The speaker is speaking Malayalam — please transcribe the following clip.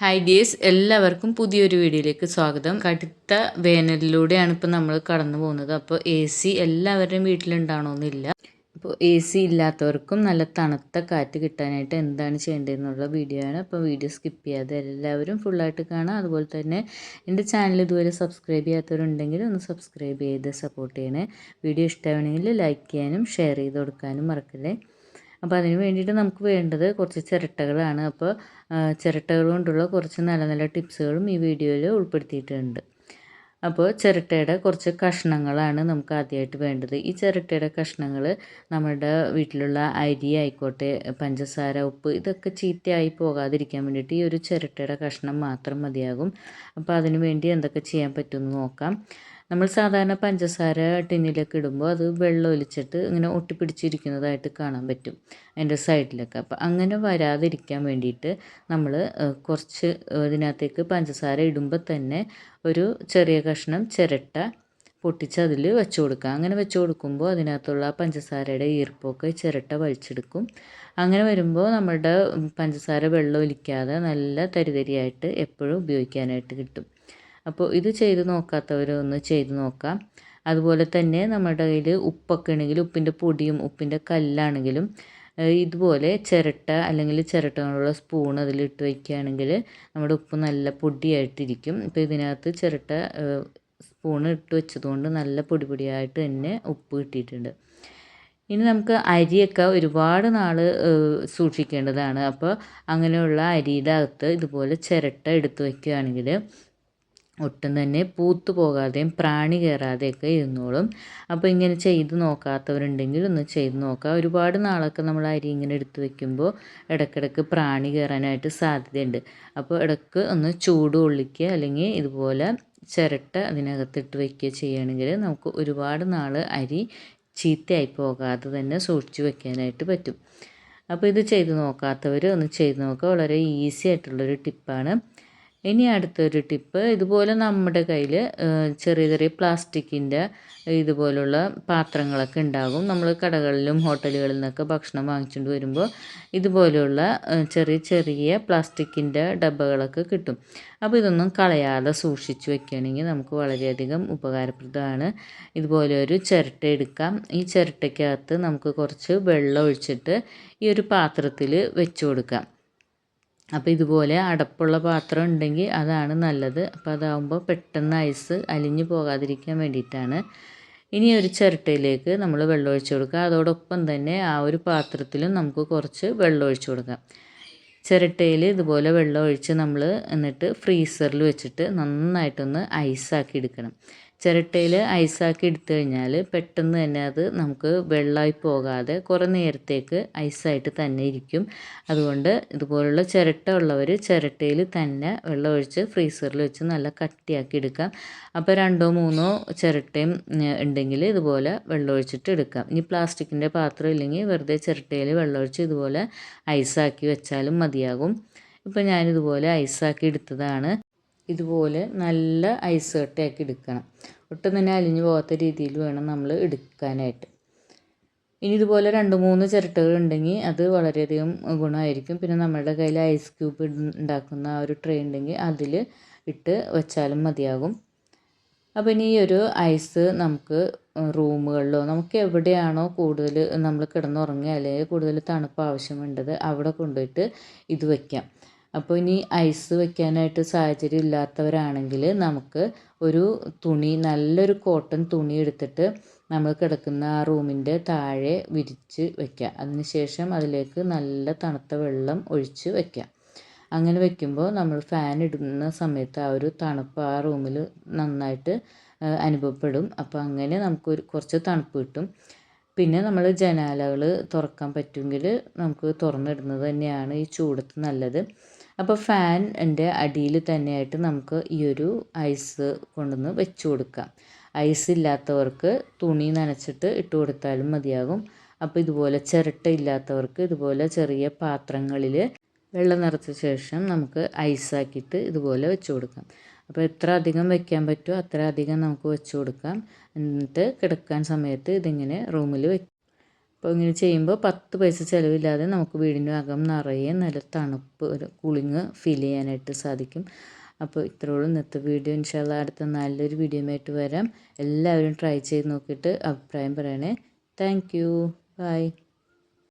ഹായ് ഡിയേഴ്സ് എല്ലാവർക്കും പുതിയൊരു വീഡിയോയിലേക്ക് സ്വാഗതം. കടുത്ത വേനലിലൂടെയാണ് ഇപ്പോൾ നമ്മൾ കടന്നു പോകുന്നത്. അപ്പോൾ എ സി എല്ലാവരുടെയും വീട്ടിലുണ്ടാവണമെന്നില്ല അപ്പോൾ എ സി ഇല്ലാത്തവർക്കും നല്ല തണുത്ത കാറ്റ് കിട്ടാനായിട്ട് എന്താണ് ചെയ്യേണ്ടതെന്നുള്ള വീഡിയോ ആണ്. അപ്പോൾ വീഡിയോ സ്കിപ്പ് ചെയ്യാതെ എല്ലാവരും ഫുള്ളായിട്ട് കാണാം അതുപോലെ തന്നെ എന്റെ ചാനൽ ഇതുവരെ സബ്സ്ക്രൈബ് ചെയ്യാത്തവരുണ്ടെങ്കിൽ ഒന്ന് സബ്സ്ക്രൈബ് ചെയ്ത് സപ്പോർട്ട് ചെയ്യണേ. വീഡിയോ ഇഷ്ടമാണെങ്കിൽ ലൈക്ക് ചെയ്യാനും ഷെയർ ചെയ്ത് കൊടുക്കാനും മറക്കല്ലേ. അപ്പോൾ അതിന് വേണ്ടിയിട്ട് നമുക്ക് വേണ്ടത് കുറച്ച് ചിരട്ടകളാണ്. അപ്പോൾ ചിരട്ടകൾ കൊണ്ടുള്ള കുറച്ച് നല്ല നല്ല ടിപ്സുകളും ഈ വീഡിയോയിൽ ഉൾപ്പെടുത്തിയിട്ടുണ്ട്. അപ്പോൾ ചിരട്ടയുടെ കുറച്ച് കഷ്ണങ്ങളാണ് നമുക്ക് ആദ്യമായിട്ട് വേണ്ടത്. ഈ ചിരട്ടയുടെ കഷ്ണങ്ങൾ നമ്മുടെ വീട്ടിലുള്ള അരി ആയിക്കോട്ടെ പഞ്ചസാര ഉപ്പ് ഇതൊക്കെ ചീത്തയായി പോകാതിരിക്കാൻ വേണ്ടിയിട്ട് ഈ ഒരു ചിരട്ടയുടെ കഷ്ണം മാത്രം മതിയാകും. അപ്പോൾ അതിനു വേണ്ടി എന്തൊക്കെ ചെയ്യാൻ പറ്റുമെന്ന് നോക്കാം. നമ്മൾ സാധാരണ പഞ്ചസാര ടിന്നിലൊക്കെ ഇടുമ്പോൾ അത് വെള്ളം ഒലിച്ചിട്ട് ഇങ്ങനെ ഒട്ടിപ്പിടിച്ചിരിക്കുന്നതായിട്ട് കാണാൻ പറ്റും അതിന്റെ സൈഡിലൊക്കെ. അപ്പോൾ അങ്ങനെ വരാതിരിക്കാൻ വേണ്ടിയിട്ട് നമ്മൾ കുറച്ച് ഇതിനകത്തേക്ക് പഞ്ചസാര ഇടുമ്പോൾ തന്നെ ഒരു ചെറിയ കഷ്ണം ചിരട്ട പൊട്ടിച്ച് അതിൽ വെച്ച് കൊടുക്കുക. അങ്ങനെ വെച്ച് കൊടുക്കുമ്പോൾ അതിനകത്തുള്ള പഞ്ചസാരയുടെ ഈർപ്പൊക്കെ ചിരട്ട വലിച്ചെടുക്കും. അങ്ങനെ വരുമ്പോൾ നമ്മുടെ പഞ്ചസാര വെള്ളം ഒലിക്കാതെ നല്ല തരിതരിയായിട്ട് എപ്പോഴും ഉപയോഗിക്കാനായിട്ട് കിട്ടും. അപ്പോൾ ഇത് ചെയ്ത് നോക്കാത്തവരൊന്ന് ചെയ്ത് നോക്കാം. അതുപോലെ തന്നെ നമ്മുടെ കയ്യിൽ ഉപ്പൊക്കെ ആണെങ്കിൽ ഉപ്പിന്റെ പൊടിയും ഉപ്പിന്റെ കല്ലാണെങ്കിലും ഇതുപോലെ ചിരട്ട അല്ലെങ്കിൽ ചിരട്ട കൊണ്ടുള്ള സ്പൂൺ അതിലിട്ട് വയ്ക്കുകയാണെങ്കിൽ നമ്മുടെ ഉപ്പ് നല്ല പൊടിയായിട്ടിരിക്കും. ഇപ്പോൾ ഇതിനകത്ത് ചിരട്ട സ്പൂൺ ഇട്ട് വെച്ചതുകൊണ്ട് നല്ല പൊടി പൊടിയായിട്ട് തന്നെ ഉപ്പ് കിട്ടിയിട്ടുണ്ട്. ഇനി നമുക്ക് അരിയൊക്കെ ഒരുപാട് നാൾ സൂക്ഷിക്കേണ്ടതാണ്. അപ്പോൾ അങ്ങനെയുള്ള അരിയുടെ അകത്ത് ഇതുപോലെ ചിരട്ട എടുത്ത് വയ്ക്കുകയാണെങ്കിൽ ഒട്ടും തന്നെ പൂത്തു പോകാതെയും പ്രാണി കയറാതെയൊക്കെ ഇരുന്നോളും. അപ്പോൾ ഇങ്ങനെ ചെയ്ത് നോക്കാത്തവരുണ്ടെങ്കിൽ ഒന്ന് ചെയ്ത് നോക്കുക. ഒരുപാട് നാളൊക്കെ നമ്മൾ അരി ഇങ്ങനെ എടുത്ത് വെക്കുമ്പോൾ ഇടക്കിടക്ക് പ്രാണി കയറാനായിട്ട് സാധ്യതയുണ്ട്. അപ്പോൾ ഇടയ്ക്ക് ഒന്ന് ചൂട് ഒള്ളിക്കുക അല്ലെങ്കിൽ ഇതുപോലെ ചിരട്ട അതിനകത്തിട്ട് വയ്ക്കുക ചെയ്യുകയാണെങ്കിൽ നമുക്ക് ഒരുപാട് നാൾ അരി ചീത്തയായി പോകാതെ തന്നെ സൂക്ഷിച്ചു വെക്കാനായിട്ട് പറ്റും. അപ്പോൾ ഇത് ചെയ്ത് നോക്കാത്തവർ ഒന്ന് ചെയ്ത് നോക്കുക. വളരെ ഈസി ആയിട്ടുള്ളൊരു ടിപ്പാണ്. ഇനി അടുത്തൊരു ടിപ്പ് ഇതുപോലെ നമ്മുടെ കയ്യിൽ ചെറിയ ചെറിയ പ്ലാസ്റ്റിക്കിന്റെ ഇതുപോലുള്ള പാത്രങ്ങളൊക്കെ ഉണ്ടാകും. നമ്മൾ കടകളിലും ഹോട്ടലുകളിൽ നിന്നൊക്കെ ഭക്ഷണം വാങ്ങിച്ചുകൊണ്ട് വരുമ്പോൾ ഇതുപോലെയുള്ള ചെറിയ ചെറിയ പ്ലാസ്റ്റിക്കിന്റെ ഡബ്ബകളൊക്കെ കിട്ടും. അപ്പോൾ ഇതൊന്നും കളയാതെ സൂക്ഷിച്ച് വെക്കുകയാണെങ്കിൽ നമുക്ക് വളരെയധികം ഉപകാരപ്രദമാണ്. ഇതുപോലെ ഒരു ചിരട്ട എടുക്കാം. ഈ ചിരട്ടയ്ക്കകത്ത് നമുക്ക് കുറച്ച് വെള്ളം ഒഴിച്ചിട്ട് ഈ ഒരു പാത്രത്തിൽ വെച്ച് കൊടുക്കാം. അപ്പോൾ ഇതുപോലെ അടപ്പുള്ള പാത്രം ഉണ്ടെങ്കിൽ അതാണ് നല്ലത്. അപ്പോൾ അതാകുമ്പോൾ പെട്ടെന്ന് ഐസ് അലിഞ്ഞു പോകാതിരിക്കാൻ വേണ്ടിയിട്ടാണ്. ഇനി ഒരു ചിരട്ടയിലേക്ക് നമ്മൾ വെള്ളം കൊടുക്കുക. അതോടൊപ്പം തന്നെ ആ ഒരു പാത്രത്തിലും നമുക്ക് കുറച്ച് വെള്ളം കൊടുക്കാം. ചിരട്ടയിൽ ഇതുപോലെ വെള്ളം ഒഴിച്ച് നമ്മൾ എന്നിട്ട് ഫ്രീസറിൽ വെച്ചിട്ട് നന്നായിട്ടൊന്ന് ഐസാക്കി എടുക്കണം. ചിരട്ടയിൽ ഐസാക്കി എടുത്തു കഴിഞ്ഞാൽ പെട്ടെന്ന് തന്നെ അത് നമുക്ക് വെള്ളമായി പോകാതെ കുറേ നേരത്തേക്ക് ഐസായിട്ട് തന്നെ ഇരിക്കും. അതുകൊണ്ട് ഇതുപോലുള്ള ചിരട്ട ഉള്ളവർ ചിരട്ടയിൽ തന്നെ വെള്ളം ഒഴിച്ച് ഫ്രീസറിൽ വെച്ച് നല്ല കട്ടിയാക്കി എടുക്കാം അപ്പോൾ രണ്ടോ മൂന്നോ ചിരട്ടയും ഉണ്ടെങ്കിൽ ഇതുപോലെ വെള്ളം ഒഴിച്ചിട്ട് എടുക്കാം ഇനി പ്ലാസ്റ്റിക്കിന്റെ പാത്രം ഇല്ലെങ്കിൽ വെറുതെ ചിരട്ടയിൽ വെള്ളം ഒഴിച്ച് ഇതുപോലെ ഐസാക്കി വെച്ചാലും മതിയാകും. ഇപ്പോൾ ഞാനിതുപോലെ ഐസാക്കി എടുത്തതാണ്. ഇതുപോലെ നല്ല ഐസ് കട്ടയാക്കി എടുക്കണം. ഒട്ടും തന്നെ അലിഞ്ഞു പോകാത്ത രീതിയിൽ വേണം നമ്മൾ എടുക്കാനായിട്ട്. ഇനി ഇതുപോലെ രണ്ട് മൂന്ന് ചിരട്ടകൾ ഉണ്ടെങ്കിൽ അത് വളരെയധികം ഗുണമായിരിക്കും. പിന്നെ നമ്മുടെ കയ്യിൽ ഐസ് ക്യൂബ് ഉണ്ടാക്കുന്ന ആ ഒരു ട്രേ ഉണ്ടെങ്കിൽ അതിൽ ഇട്ട് വെച്ചാലും മതിയാകും. അപ്പോൾ ഇനി ഈ ഒരു ഐസ് നമുക്ക് റൂമുകളിലോ നമുക്ക് എവിടെയാണോ കൂടുതൽ നമ്മൾ കിടന്നുറങ്ങുക അല്ലെങ്കിൽ കൂടുതൽ തണുപ്പ് ആവശ്യമുണ്ടത് അവിടെ കൊണ്ടുപോയിട്ട് ഇത് വയ്ക്കാം അപ്പോൾ ഇനി ഐസ് വെക്കാനായിട്ട് സാഹചര്യം ഇല്ലാത്തവരാണെങ്കിൽ നമുക്ക് ഒരു തുണി നല്ലൊരു കോട്ടൺ തുണി എടുത്തിട്ട് നമ്മൾ കിടക്കുന്ന ആ റൂമിന്റെ താഴെ വിരിച്ച് വയ്ക്കുക അതിനുശേഷം അതിലേക്ക് നല്ല തണുത്ത വെള്ളം ഒഴിച്ച് വയ്ക്കുക അങ്ങനെ വെക്കുമ്പോൾ നമ്മൾ ഫാൻ ഇടുന്ന സമയത്ത് ആ ഒരു തണുപ്പ് ആ റൂമിൽ നന്നായിട്ട് അനുഭവപ്പെടും. അപ്പോൾ അങ്ങനെ നമുക്കൊരു കുറച്ച് തണുപ്പ് കിട്ടും. പിന്നെ നമ്മൾ ജനാലകൾ തുറക്കാൻ പറ്റുമെങ്കിൽ നമുക്ക് തുറന്നിടുന്നത് തന്നെയാണ് ഈ ചൂടത്ത് നല്ലത്. അപ്പോൾ ഫാനിന്റെ അടിയിൽ തന്നെയായിട്ട് നമുക്ക് ഈ ഒരു ഐസ് കൊണ്ടുവന്ന് വെച്ച് കൊടുക്കാം. ഐസ് ഇല്ലാത്തവർക്ക് തുണി നനച്ചിട്ട് ഇട്ട് കൊടുത്താലും മതിയാകും. അപ്പോൾ ഇതുപോലെ ചിരട്ട ഇല്ലാത്തവർക്ക് ഇതുപോലെ ചെറിയ പാത്രങ്ങളിൽ വെള്ളം നിറച്ച ശേഷം നമുക്ക് ഐസാക്കിയിട്ട് ഇതുപോലെ വെച്ച് കൊടുക്കാം. അപ്പോൾ എത്ര അധികം വെക്കാൻ പറ്റുമോ അത്ര അധികം നമുക്ക് വെച്ച് കൊടുക്കാം. എന്നിട്ട് കിടക്കാൻ സമയത്ത് ഇതിങ്ങനെ റൂമിൽ വെക്കും അപ്പോൾ ഇങ്ങനെ ചെയ്യുമ്പോൾ പത്ത് പൈസ ചിലവില്ലാതെ നമുക്ക് വീടിന്റെ അകം നിറയെ നല്ല തണുപ്പ് ഒരു കൂളിങ് ഫീൽ ചെയ്യാനായിട്ട് സാധിക്കും. അപ്പോൾ ഇത്രയോളം ഇന്നത്തെ വീഡിയോ. ഇൻഷാല്ല അടുത്ത നല്ലൊരു വീഡിയോയുമായിട്ട് വരാം. എല്ലാവരും ട്രൈ ചെയ്ത് നോക്കിയിട്ട് അഭിപ്രായം പറയണേ. Thank you by